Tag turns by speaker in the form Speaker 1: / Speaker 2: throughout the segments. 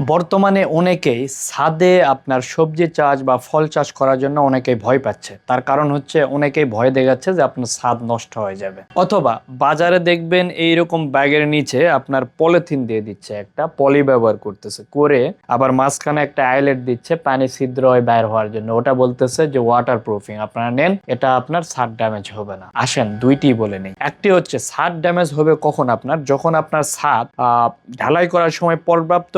Speaker 1: বর্তমানে অনেকেই ছাদে আপনার সবজি চাষ বা ফল চাষ করার জন্য অনেকেই ভয় পাচ্ছে। তার কারণ হচ্ছে অনেকেই ভয় দেখাচ্ছে যে আপনার ছাদ নষ্ট হয়ে যাবে। অথবা বাজারে দেখবেন এইরকম ব্যাগের নিচে আপনার পলিথিন দিয়ে দিচ্ছে, একটা পলি ব্যবহার করতেছে। করে আবার মাঝখানে একটা আইলেট দিচ্ছে, পানি ছিদ্র হয় বাইর হওয়ার জন্য। ওটা বলতেছে যে ওয়াটার প্রুফিং আপনারা নেন, এটা আপনার ছাদ ড্যামেজ হবে না। আসেন, দুইটি বলে নেই। একটি হচ্ছে ছাদ ড্যামেজ হবে কখন আপনার? যখন আপনার ছাদ ঢালাই করার সময় পর্যাপ্ত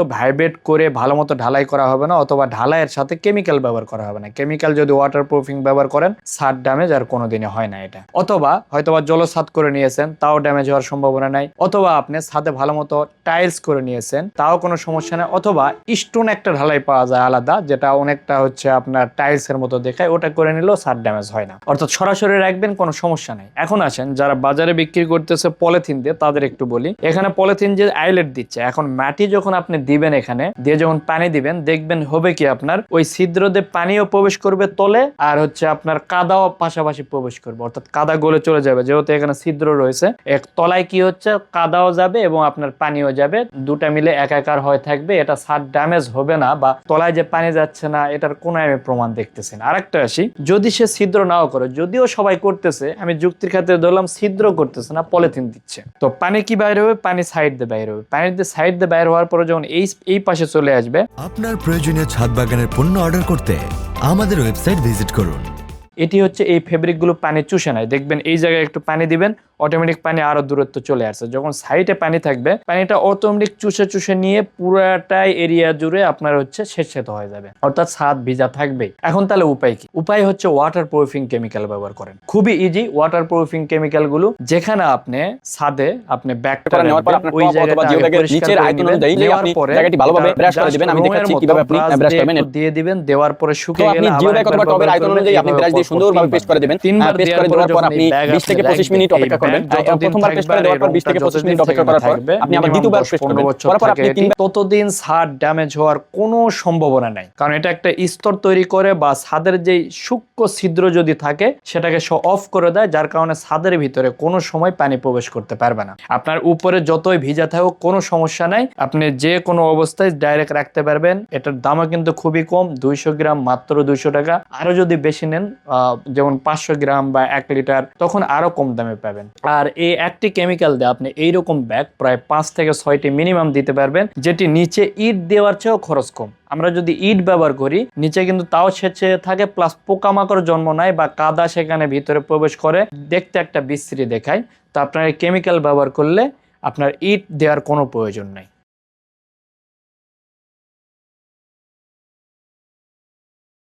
Speaker 1: ভাইব্রেট করে ভালো মতো ঢালাই করা হবে না, অথবা ঢালাইয়ের সাথে কেমিক্যাল ব্যবহার করা হবে না। কেমিক্যাল যদি ওয়াটার প্রুফিং ব্যবহার করেন ছাদ ড্যামেজ আর কোনোদিনই হয় না এটা। অথবা হয়তোবা জলছাদ করে নিয়েছেন, তাও ড্যামেজ হওয়ার সম্ভাবনা নাই। অথবা আপনি ছাদে ভালো মতো টাইলস করে নিয়েছেন, তাও কোনো সমস্যা নেই। অথবা স্টোন একটা ঢালাই পাওয়া যায় আলাদা, যেটা অনেকটা হচ্ছে আপনার টাইলস এর মতো দেখায়, ওটা করে নিলেও ছাদ ড্যামেজ হয় না। অর্থাৎ সরাসরি রাখবেন, কোনো সমস্যা নেই। এখন আসেন, যারা বাজারে বিক্রি করতেছে পলিথিন দিয়ে, তাদের একটু বলি। এখানে পলিথিন যে আইলেট দিচ্ছে, এখন মাটি যখন আপনি দিবেন এখানে দিয়ে যখন পানি দিবেন, দেখবেন হবে কি আপনার, ওই ছিদ্র দিয়ে পানিও প্রবেশ করবে তলে, আর হচ্ছে আপনার কাদাও পাশাপাশি প্রবেশ করবে। অর্থাৎ কাদা গলে চলে যাবে। যেহেতু এখানে ছিদ্র রয়েছে, এক তলায় কি হচ্ছে, কাদাও যাবে এবং আপনার পানিও যাবে। দুটা মিলে একাকার হয়ে থাকবে। এটা ছাদ ড্যামেজ হবে না বা তলায় যে পানি যাচ্ছে না, এটার কোনো আমি প্রমাণ দেখতেছি না। আরেকটা আসি, যদি সে ছিদ্র নাও করে, যদিও সবাই করতেছে, আমি যুক্তির খাতিরে ধরলাম, ছিদ্র করতেছে না, পলিথিন দিচ্ছে। তো পানি কি বাইরে হবে? পানি সাইড দিয়ে বাইরে হবে। পানি দিয়ে সাইড দিয়ে বাইরে হওয়ার পরে যখন এই পাশে চলে আসবে।
Speaker 2: আপনার প্রয়োজনীয় ছাদ বাগানের পণ্য অর্ডার করতে আমাদের ওয়েবসাইট ভিজিট করুন।
Speaker 1: এটি হচ্ছে এই ফেব্রিকগুলো পানি চুষে নেয়। দেখবেন এই জায়গায় একটু পানি দিবেন অটোমেটিক পানি আরও দূরত্ব চলে আসছে যখন সাইডে পানি থাকবে পানিটা অটোমেটিক চুষে চুষে নিয়ে পুরাটাই এরিয়া জুড়ে আপনার হচ্ছে স্বেচ্ছেত হয়ে যাবে অর্থাৎ ছাদ ভিজা থাকবেই এখন তাহলে উপায় কি উপায় হচ্ছে ওয়াটার প্রুফিং কেমিক্যাল ব্যবহার করেন খুবই ইজি ওয়াটার প্রুফিং কেমিক্যালগুলো যেখানে আপনি ছাদে আপনি ব্যাগটা
Speaker 3: নেওয়ার পর আপনার
Speaker 1: ওই জায়গাটা
Speaker 3: জিও নিচের আয়তন। অনুযায়ী আপনি জায়গাটি ভালোভাবে ব্রাশ করে দিবেন। আমি দেখাচ্ছি কীভাবে আপনি ব্রাশ করবেন।
Speaker 1: দিয়ে দিবেন দেওয়ার পরে শুকিয়ে
Speaker 3: আপনি
Speaker 1: গেলে
Speaker 3: জিও
Speaker 1: আবার
Speaker 3: ব্যাগ অথবা টবের আয়তন অনুযায়ী আপনি ব্রাশ দিয়ে সুন্দরভাবে পেস্ট করে দিবেন
Speaker 1: তিনবার
Speaker 3: পেস্ট করে
Speaker 1: দেওয়ার পর
Speaker 3: আপনি
Speaker 1: যখন এই ব্যাগ
Speaker 3: 20 থেকে
Speaker 1: আপনি
Speaker 3: 25 মিনিট অপেক্ষা
Speaker 1: যতদিন
Speaker 3: প্রথমবার পেস্ট করে দেওয়ার পর 20 থেকে 25 মিনিট অপেক্ষা করার পর আপনি আবার দ্বিতীয়বার পেস্ট করবেন। আপনি।
Speaker 1: ততদিন ছাদ ড্যামেজ হওয়ার কোনো সম্ভাবনা নাই। কারণ এটা একটা স্তর তৈরি করে বা ছাদের যে সূক্ষ্ম ছিদ্র যদি থাকে সেটাকে অফ করে দেয় যার কারণে ছাদের ভিতরে কোনো সময় পানি প্রবেশ করতে পারবে না। আপনার উপরে যতই ভিজা থাকুক কোনো সমস্যা নাই। আপনি যে কোনো অবস্থায় ডাইরেক্ট রাখতে পারবেন। এটার দামও কিন্তু খুবই কম দুইশো গ্রাম মাত্র দুইশো টাকা। আরও যদি বেশি নেন আহ, যেমন পাঁচশো গ্রাম বা এক লিটার তখন আরও কম দামে পাবেন। আর এই একটি কেমিক্যাল দিয়ে আপনি এইরকম ব্যাগ প্রায় পাঁচ থেকে ছয়টি মিনিমাম দিতে পারবেন, যেটি নিচে ইট দেওয়ার চেয়েও খরচ কম। আমরা যদি ইট ব্যবহার করি, নিচে কিন্তু তাও সেচে থাকে প্লাস পোকামাকড় জন্ম নেয় বা কাদা সেখানে ভিতরে প্রবেশ করে। দেখতে একটা বিশ্রী দেখায়। তো আপনার কেমিক্যাল ব্যবহার করলে আপনার ইট দেওয়ার কোনো প্রয়োজন নাই।